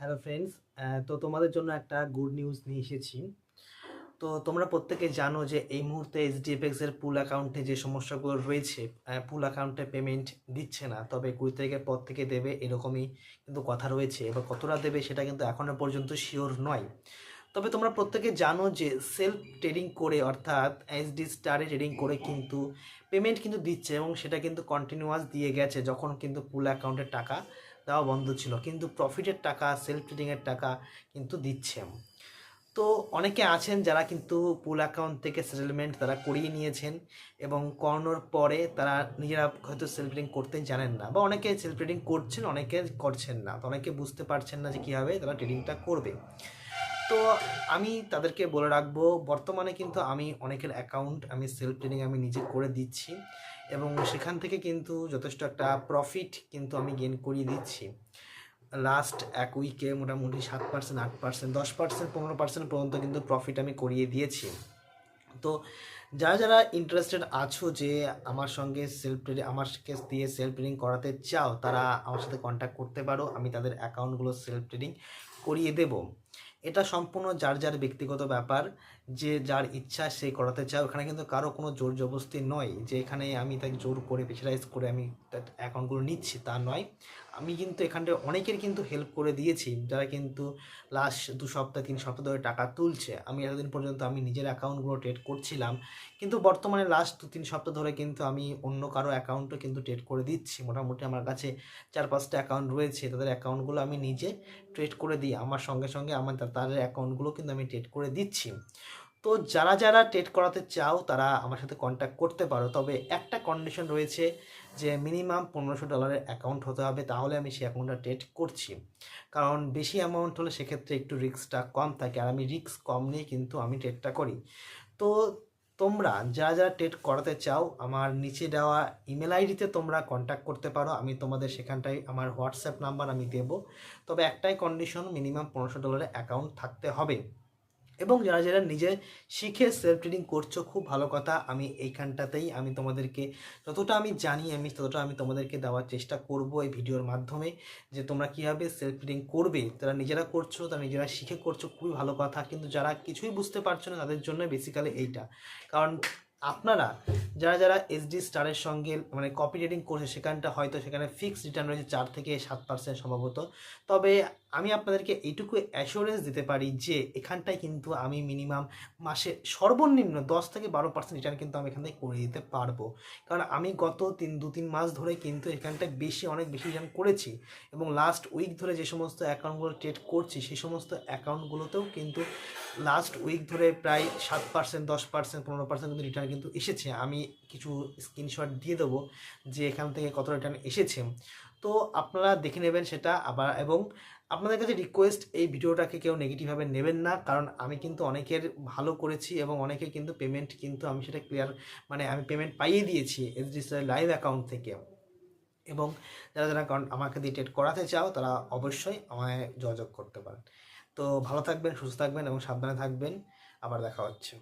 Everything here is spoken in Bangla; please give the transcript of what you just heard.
হ্যালো ফ্রেন্ডস তো তোমাদের জন্য একটা গুড নিউজ নিয়ে এসেছি। তো তোমরা প্রত্যেকে জানো যে এই মুহূর্তে এইচডিএফএক্স এর পুল অ্যাকাউন্টে যে সমস্যাগুলো রয়েছে পুল অ্যাকাউন্টে পেমেন্ট দিচ্ছে না। তবে কুড়ি তারিখের পর থেকে দেবে এরকমই কিন্তু কথা রয়েছে। এবার কতটা দেবে সেটা কিন্তু এখনও পর্যন্ত শিওর নয়। তবে তোমরা প্রত্যেকে জানো যে সেলফ ট্রেডিং করে অর্থাৎ এইচডি স্টারে ট্রেডিং করে কিন্তু পেমেন্ট কিন্তু দিচ্ছে এবং সেটা কিন্তু কন্টিনিউয়াস দিয়ে গেছে যখন কিন্তু পুল অ্যাকাউন্টের টাকা দেওয়া বন্ধ ছিল, কিন্তু প্রফিটের টাকা সেলফ ট্রেডিংয়ের টাকা কিন্তু দিচ্ছে। তো অনেকে আছেন যারা কিন্তু পুল অ্যাকাউন্ট থেকে সেটেলমেন্ট তারা করিয়ে নিয়েছেন এবং করানোর পরে তারা নিজেরা হয়তো সেলফ ট্রেডিং করতে জানেন না, বা অনেকে সেলফ ট্রেডিং করছেন, অনেকে করছেন না, তো অনেকে বুঝতে পারছেন না যে কীভাবে তারা ট্রেডিংটা করবে। তো আমি তাদেরকে বলে রাখব, বর্তমানে কিন্তু আমি অনেকের অ্যাকাউন্ট আমি সেলফ ট্রেডিং আমি নিজে করে দিচ্ছি। এবং সেখান থেকে কিন্তু যথেষ্ট একটা প্রফিট কিন্তু আমি গেন করিয়ে দিচ্ছি। লাস্ট এক উইকে মোটামুটি সাত পার্সেন্ট আট পার্সেন্ট দশ পার্সেন্ট পনেরো পার্সেন্ট পর্যন্ত কিন্তু প্রফিট আমি করিয়ে দিয়েছি। তো যারা যারা ইন্টারেস্টেড আছো যে আমার সঙ্গে সেলফ ট্রেডিং আমার কেস দিয়ে সেলফ ট্রেডিং করাতে চাও, তারা আমার সাথে কন্ট্যাক্ট করতে পারো। আমি তাদের অ্যাকাউন্টগুলো সেলফ ট্রেডিং করিয়ে দেব। এটা সম্পূর্ণ যার যার ব্যক্তিগত ব্যাপার, যে যার ইচ্ছা সে করাতে চাও এখানে কিন্তু কারও কোনো জোর জবস্তি নয় যে এখানে আমি তাকে জোর করে প্রেশারাইজ করে আমি তার অ্যাকাউন্টগুলো নিচ্ছি, তা নয়। আমি কিন্তু এখানটায় অনেকের কিন্তু হেল্প করে দিয়েছি, যারা কিন্তু লাস্ট দু সপ্তাহ, তিন সপ্তাহ ধরে টাকা তুলছে। আমি এতদিন পর্যন্ত আমি নিজের অ্যাকাউন্টগুলো ট্রেড করছিলাম, কিন্তু বর্তমানে লাস্ট দু, তিন সপ্তাহ ধরে কিন্তু আমি অন্য কারও অ্যাকাউন্টও কিন্তু ট্রেড করে দিচ্ছি। মোটামুটি আমার কাছে চার, পাঁচটা অ্যাকাউন্ট রয়েছে, তাদের অ্যাকাউন্টগুলো আমি নিজে ট্রেড করে দিই। আমার সঙ্গে সঙ্গে আমার তাদের অ্যাকাউন্টগুলো কিন্তু আমি ট্রেড করে দিচ্ছি। তো যারা যারা ট্রেড করাতে চাও, তারা আমার সাথে কন্ট্যাক্ট করতে পারো। তবে একটা কন্ডিশন রয়েছে যে মিনিমাম পনেরোশো ডলারের অ্যাকাউন্ট হতে হবে, তাহলে আমি সেই অ্যাকাউন্টটা ট্রেড করছি। কারণ বেশি অ্যামাউন্ট হলে সেক্ষেত্রে একটু রিস্কটা কম থাকে, আর আমি রিস্ক কম নিয়ে কিন্তু আমি ট্রেডটা করি। তো তোমরা যারা যারা টেট করাতে চাও, আমার নিচে দেওয়া ইমেল আইডিতে তোমরা কন্ট্যাক্ট করতে পারো। আমি তোমাদের সেখানটায় আমার হোয়াটসঅ্যাপ নাম্বার আমি দেবো। তবে একটাই কন্ডিশন মিনিমাম পনেরোশো ডলারের অ্যাকাউন্ট থাকতে হবে। এবং যারা যারা নিজে শিখে সেলফ ট্রেডিং করছ, খুব ভালো কথা। আমি এইখানটাতেই আমি তোমাদেরকে যতটা আমি জানি, আমি ততটা আমি তোমাদেরকে দেওয়ার চেষ্টা করব এই ভিডিওর মাধ্যমে যে তোমরা কীভাবে সেলফ ট্রেডিং করবে। তারা নিজেরা করছ, তারা নিজেরা শিখে করছ, খুবই ভালো কথা। কিন্তু যারা কিছুই বুঝতে পারছ না, তাদের জন্য বেসিক্যালি এইটা। কারণ আপনারা যারা যারা এসডি স্টারের সঙ্গে মানে কপি রেটিং করছে, সেখানটা হয়তো সেখানে ফিক্সড রিটার্ন রয়েছে চার থেকে সাত পার্সেন্ট সম্ভবত। তবে আমি আপনাদেরকে এইটুকু অ্যাসুরেন্স দিতে পারি যে এখানটায় কিন্তু আমি মিনিমাম মাসে সর্বনিম্ন দশ থেকে বারো পার্সেন্ট রিটার্ন কিন্তু আমি এখান থেকে করে দিতে পারব। কারণ আমি গত তিন, দু, তিন মাস ধরে কিন্তু এখানটায় বেশি, অনেক বেশি রিটার্ন করেছি এবং লাস্ট উইক ধরে যে সমস্ত অ্যাকাউন্টগুলো ট্রেড করছি, সেই সমস্ত অ্যাকাউন্টগুলোতেও কিন্তু লাস্ট উইক ধরে প্রায় সাত পার্সেন্ট দশ পার্সেন্ট পনেরো পার্সেন্ট কিন্তু রিটার্ন কিন্তু এসেছে। আমি কিছু স্ক্রিনশট দিয়ে দেবো যে এখান থেকে কত রিটার্ন এসেছে। তো আপনারা দেখে নেবেন সেটা আবার এবং আপনাদের কাছে রিকোয়েস্ট এই ভিডিওটাকে কেউ নেগেটিভভাবে নেবেন না, কারণ আমি কিন্তু অনেকের ভালো করেছি এবং অনেকের কিন্তু পেমেন্ট কিন্তু আমি সেটা ক্লিয়ার মানে আমি পেমেন্ট পাইয়ে দিয়েছি এসডি লাইভ অ্যাকাউন্ট থেকে। এবং যারা যারা আমাকে দিয়ে ট্রেড করাতে চাও তারা অবশ্যই আমায় যোগাযোগ করতে পারেন। তো ভালো থাকবেন সুস্থ থাকবেন এবং সাবধানে থাকবেন। আবার দেখা হচ্ছে।